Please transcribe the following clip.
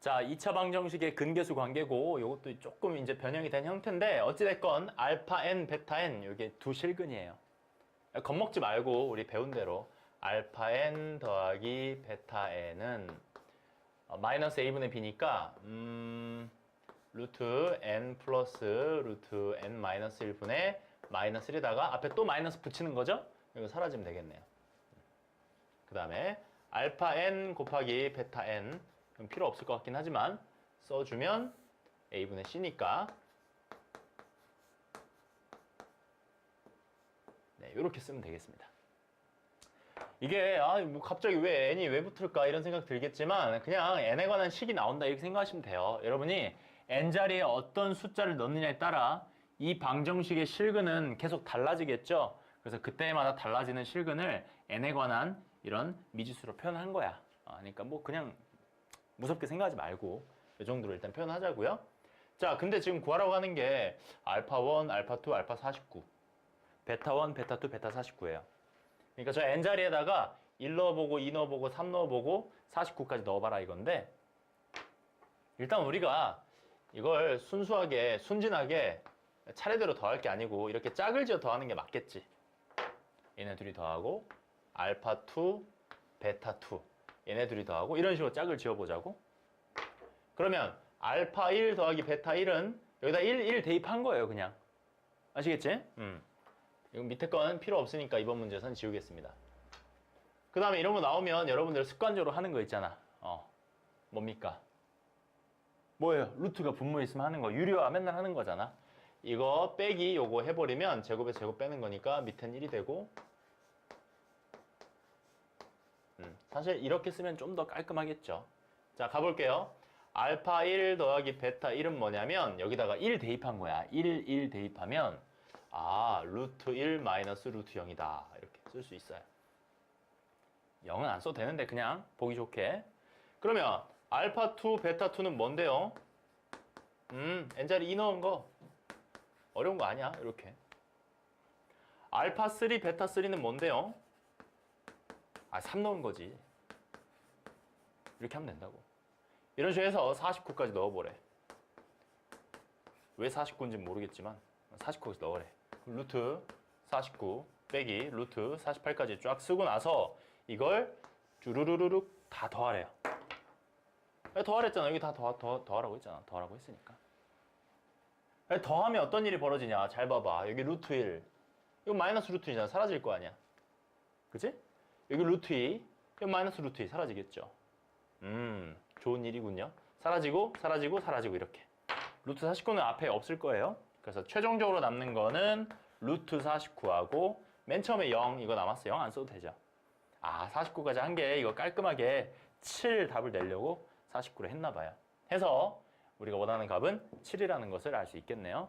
자, 2차 방정식의 근계수 관계고 이것도 조금 이제 변형이 된 형태인데 어찌됐건 알파 n, 베타 n 이게 두 실근이에요. 겁먹지 말고 우리 배운 대로 알파 n 더하기 베타 n은 어, 마이너스 a분의 b니까 음, 루트 n 플러스 루트 n 마이너스 1분의 마이너스 1에다가 앞에 또 마이너스 붙이는 거죠? 이거 사라지면 되겠네요. 그 다음에 알파 n 곱하기 베타 n 그럼 필요 없을 것 같긴 하지만 써주면 a분의 c니까 네 이렇게 쓰면 되겠습니다. 이게 아 뭐 갑자기 왜 n이 왜 붙을까 이런 생각 들겠지만 그냥 n에 관한 식이 나온다 이렇게 생각하시면 돼요. 여러분이 n 자리에 어떤 숫자를 넣느냐에 따라 이 방정식의 실근은 계속 달라지겠죠. 그래서 그때마다 달라지는 실근을 n에 관한 이런 미지수로 표현한 거야. 아, 그러니까 뭐 그냥 무섭게 생각하지 말고 이 정도로 일단 표현하자고요. 자, 근데 지금 구하라고 하는 게 알파 1, 알파 2, 알파 49, 베타 1, 베타 2, 베타 49예요. 그러니까 저 n 자리에다가 1 넣어보고 2 넣어보고 3 넣어보고 49까지 넣어봐라 이건데 일단 우리가 이걸 순수하게 순진하게 차례대로 더할 게 아니고 이렇게 짝을 지어 더하는 게 맞겠지. 얘네 둘이 더하고 알파 2, 베타 2 얘네 둘이 더하고 이런 식으로 짝을 지어보자고. 그러면 알파 1 더하기 베타 1은 여기다 1, 1 대입한 거예요 그냥. 아시겠지? 음. 이건 밑에 거는 필요 없으니까 이번 문제에서는 지우겠습니다. 그 다음에 이런 거 나오면 여러분들 습관적으로 하는 거 있잖아. 어. 뭡니까? 뭐예요? 루트가 분모에 있으면 하는 거. 유리화 맨날 하는 거잖아. 이거 빼기 요거 해버리면 제곱에 제곱 빼는 거니까 밑엔 1이 되고 음, 사실 이렇게 쓰면 좀 더 깔끔하겠죠. 자, 가볼게요. 알파 1 더하기 베타 1은 뭐냐면 여기다가 1 대입한 거야. 1, 1 대입하면 아, 루트 1 마이너스 루트 0이다. 이렇게 쓸 수 있어요. 0은 안 써도 되는데 그냥 보기 좋게. 그러면 알파 2, 베타 2는 뭔데요? 음, n자리 2 넣은 거. 어려운 거 아니야. 이렇게. 알파 3, 베타 3는 뭔데요? 아, 3 넣은 거지. 이렇게 하면 된다고. 이런 식으로 해서 49까지 넣어보래. 왜 49인지 모르겠지만 49까지 넣으래. 루트 49 빼기 루트 48까지 쫙 쓰고 나서 이걸 주르르르륵 다 더하래요. 야, 더하랬잖아. 여기 다 더, 더, 더하라고 했잖아. 더하라고 했으니까. 야, 더하면 어떤 일이 벌어지냐. 잘 봐봐. 여기 루트 1. 이거 마이너스 루트 2잖아. 사라질 거 아니야. 그치? 여기 루트 2. 이거 마이너스 루트 2 사라지겠죠. 음, 좋은 일이군요. 사라지고, 사라지고, 사라지고, 이렇게. 루트 49는 앞에 없을 거예요. 그래서 최종적으로 남는 거는 루트 49하고, 맨 처음에 0, 이거 남았어. 0안 써도 되죠. 아, 49까지 한 게 이거 깔끔하게 7 답을 내려고 49를 했나 봐요. 해서 우리가 원하는 값은 7이라는 것을 알 수 있겠네요.